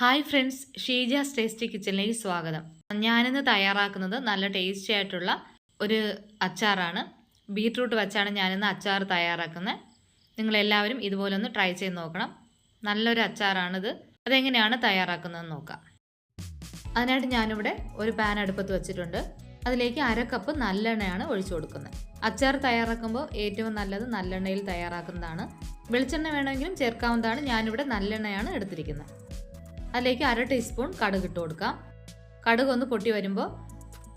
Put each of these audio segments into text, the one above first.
Hi friends Sheeja's tasty കിച്ചണിലേക്ക് സ്വാഗതം. ഞാനിന്ന് തയ്യാറാക്കുന്നത് നല്ല ടേസ്റ്റി ആയിട്ടുള്ള ഒരു അച്ചാറാണ്. ബീട്രൂട്ട് വെച്ചാണ് ഞാനിന്ന് അച്ചാർ തയ്യാറാക്കുന്നത്. നിങ്ങളെല്ലാവരും ഇതുപോലെ ഒന്ന് ട്രൈ ചെയ്ത് നോക്കണം. നല്ലൊരു അച്ചാറാണിത്. അതെങ്ങനെയാണ് തയ്യാറാക്കുന്നതെന്ന് നോക്കാം. അതിനായിട്ട് ഞാനിവിടെ ഒരു പാൻ അടുപ്പത്ത് വെച്ചിട്ടുണ്ട്. അതിലേക്ക് അര കപ്പ് നല്ലെണ്ണയാണ് ഒഴിച്ചു കൊടുക്കുന്നത്. അച്ചാർ തയ്യാറാക്കുമ്പോൾ ഏറ്റവും നല്ലത് നല്ലെണ്ണയിൽ തയ്യാറാക്കുന്നതാണ്. വെളിച്ചെണ്ണ വേണമെങ്കിലും ചേർക്കാവുന്നതാണ്. ഞാനിവിടെ നല്ലെണ്ണയാണ് എടുത്തിരിക്കുന്നത്. അതിലേക്ക് അര ടീസ്പൂൺ കടുക് ഇട്ട് കൊടുക്കാം. കടുക് ഒന്ന് പൊട്ടി വരുമ്പോൾ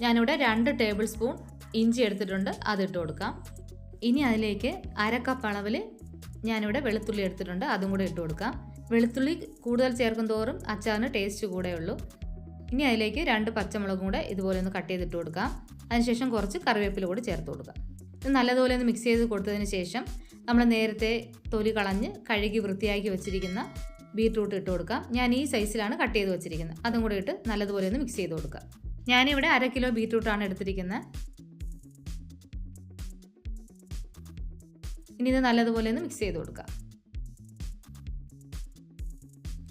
ഞാനിവിടെ രണ്ട് ടേബിൾ സ്പൂൺ ഇഞ്ചി എടുത്തിട്ടുണ്ട് അത് ഇട്ട് കൊടുക്കാം. ഇനി അതിലേക്ക് അര കപ്പ് അളവിൽ ഞാനിവിടെ വെളുത്തുള്ളി എടുത്തിട്ടുണ്ട് അതും കൂടെ ഇട്ട് കൊടുക്കാം. വെളുത്തുള്ളി കൂടുതൽ ചേർക്കും തോറും അച്ചാറിന് ടേസ്റ്റ് കൂടെ ഉള്ളൂ. ഇനി അതിലേക്ക് രണ്ട് പച്ചമുളകും കൂടെ ഇതുപോലെ ഒന്ന് കട്ട് ചെയ്തിട്ട് കൊടുക്കാം. അതിനുശേഷം കുറച്ച് കറിവേപ്പില കൂടി ചേർത്ത് കൊടുക്കാം. ഇത് നല്ലതുപോലെ ഒന്ന് മിക്സ് ചെയ്ത് കൊടുത്തതിന് ശേഷം നമ്മൾ നേരത്തെ തൊലി കളഞ്ഞ് കഴുകി വൃത്തിയാക്കി വെച്ചിരിക്കുന്ന ബീട്രൂട്ട് ഇട്ട് കൊടുക്കാം. ഞാൻ ഈ സൈസിലാണ് കട്ട് ചെയ്ത് വെച്ചിരിക്കുന്നത്. അതും കൂടെ ഇട്ട് നല്ലതുപോലെ ഒന്ന് മിക്സ് ചെയ്ത് കൊടുക്കാം. ഞാനിവിടെ അര കിലോ ബീട്രൂട്ടാണ് എടുത്തിരിക്കുന്നത്. ഇനി ഇത് നല്ലതുപോലെ ഒന്ന് മിക്സ് ചെയ്ത് കൊടുക്കാം.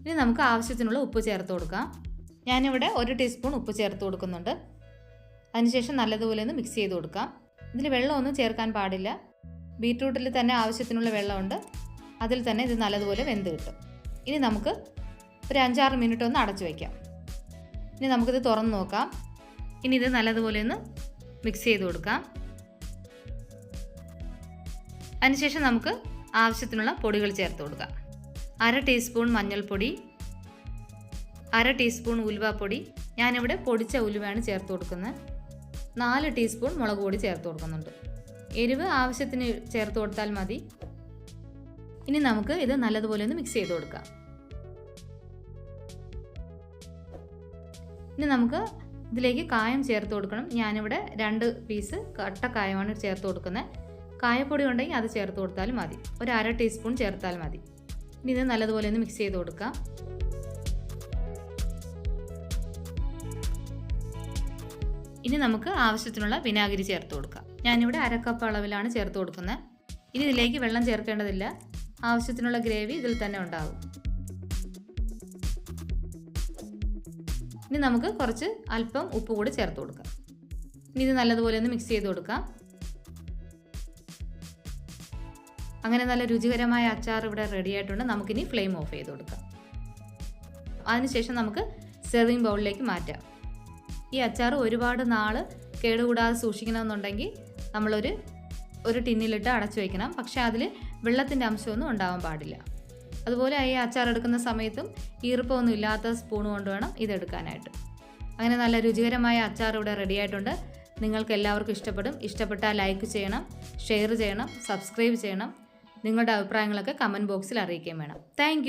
ഇനി നമുക്ക് ആവശ്യത്തിനുള്ള ഉപ്പ് ചേർത്ത് കൊടുക്കാം. ഞാനിവിടെ ഒരു ടീസ്പൂൺ ഉപ്പ് ചേർത്ത് കൊടുക്കുന്നുണ്ട്. അതിനുശേഷം നല്ലതുപോലെ ഒന്ന് മിക്സ് ചെയ്ത് കൊടുക്കാം. ഇതിൽ വെള്ളമൊന്നും ചേർക്കാൻ പാടില്ല. ബീറ്റ്റൂട്ടിൽ തന്നെ ആവശ്യത്തിനുള്ള വെള്ളമുണ്ട്. അതിൽ തന്നെ ഇത് നല്ലതുപോലെ വെന്ത് കിട്ടും. ഇനി നമുക്ക് ഒരു അഞ്ചാറ് മിനിറ്റ് ഒന്ന് അടച്ചു വയ്ക്കാം ഇനി നമുക്കിത് തുറന്ന് നോക്കാം. ഇനി ഇത് നല്ലതുപോലെ ഒന്ന് മിക്സ് ചെയ്ത് കൊടുക്കാം. അതിനുശേഷം നമുക്ക് ആവശ്യത്തിനുള്ള പൊടികൾ ചേർത്ത് കൊടുക്കാം. അര ടീസ്പൂൺ മഞ്ഞൾപ്പൊടി അര ടീസ്പൂൺ ഉലുവാപ്പൊടി. ഞാനിവിടെ പൊടിച്ച ഉലുവയാണ് ചേർത്ത് കൊടുക്കുന്നത്. നാല് ടീസ്പൂൺ മുളക് പൊടി ചേർത്ത് കൊടുക്കുന്നുണ്ട്. എരിവ് ആവശ്യത്തിന് ചേർത്ത് കൊടുത്താൽ മതി. ഇനി നമുക്ക് ഇത് നല്ലതുപോലെ ഒന്ന് മിക്സ് ചെയ്ത് കൊടുക്കാം. ഇനി നമുക്ക് ഇതിലേക്ക് കായം ചേർത്ത് കൊടുക്കണം. ഞാനിവിടെ രണ്ട് പീസ് കട്ട കായമാണ് ചേർത്ത് കൊടുക്കുന്നത്. കായപ്പൊടി ഉണ്ടെങ്കിൽ അത് ചേർത്ത് കൊടുത്താലും മതി. ഒരു അര ടീസ്പൂൺ ചേർത്താൽ മതി. ഇനി ഇത് നല്ലതുപോലെ ഒന്ന് മിക്സ് ചെയ്ത് കൊടുക്കാം ഇനി നമുക്ക് ആവശ്യത്തിനുള്ള വിനാഗിരി ചേർത്ത് കൊടുക്കാം. ഞാനിവിടെ അരക്കപ്പ് കപ്പ് അളവിലാണ് ചേർത്ത് കൊടുക്കുന്നത്. ഇനി ഇതിലേക്ക് വെള്ളം ചേർക്കേണ്ടതില്ല. ആവശ്യത്തിനുള്ള ഗ്രേവി ഇതിൽ തന്നെ ഉണ്ടാവും. ഇനി നമുക്ക് കുറച്ച് അല്പം ഉപ്പ് കൂടി ചേർത്ത് കൊടുക്കാം. ഇനി ഇത് നല്ലതുപോലെ ഒന്ന് മിക്സ് ചെയ്ത് കൊടുക്കാം. അങ്ങനെ നല്ല രുചികരമായ അച്ചാർ ഇവിടെ റെഡി ആയിട്ടുണ്ട്. നമുക്കിനി ഫ്ലെയിം ഓഫ് ചെയ്ത് കൊടുക്കാം. അതിനുശേഷം നമുക്ക് സെർവിങ് ബൗളിലേക്ക് മാറ്റാം. ഈ അച്ചാർ ഒരുപാട് നാൾ കേടുകൂടാതെ സൂക്ഷിക്കണമെന്നുണ്ടെങ്കിൽ നമ്മളൊരു ഒരു ടിന്നിലിട്ട് അടച്ചു വയ്ക്കണം പക്ഷേ അതിൽ വെള്ളത്തിന്റെ അംശമൊന്നും ഉണ്ടാവാൻ പാടില്ല. അതുപോലെ ഈ അച്ചാർ എടുക്കുന്ന സമയത്തും ഈർപ്പമൊന്നും ഇല്ലാത്ത സ്പൂൺ കൊണ്ട് വേണം ഇതെടുക്കാനായിട്ട്. അങ്ങനെ നല്ല രുചികരമായ അച്ചാർ ഇവിടെ റെഡി ആയിട്ടുണ്ട്. നിങ്ങൾക്ക് എല്ലാവർക്കും ഇഷ്ടപ്പെടും. ഇഷ്ടപ്പെട്ടാൽ ലൈക്ക് ചെയ്യണം ഷെയർ ചെയ്യണം സബ്സ്ക്രൈബ് ചെയ്യണം. നിങ്ങളുടെ അഭിപ്രായങ്ങളൊക്കെ കമന്റ് ബോക്സിൽ അറിയിക്കുകയും വേണം. താങ്ക്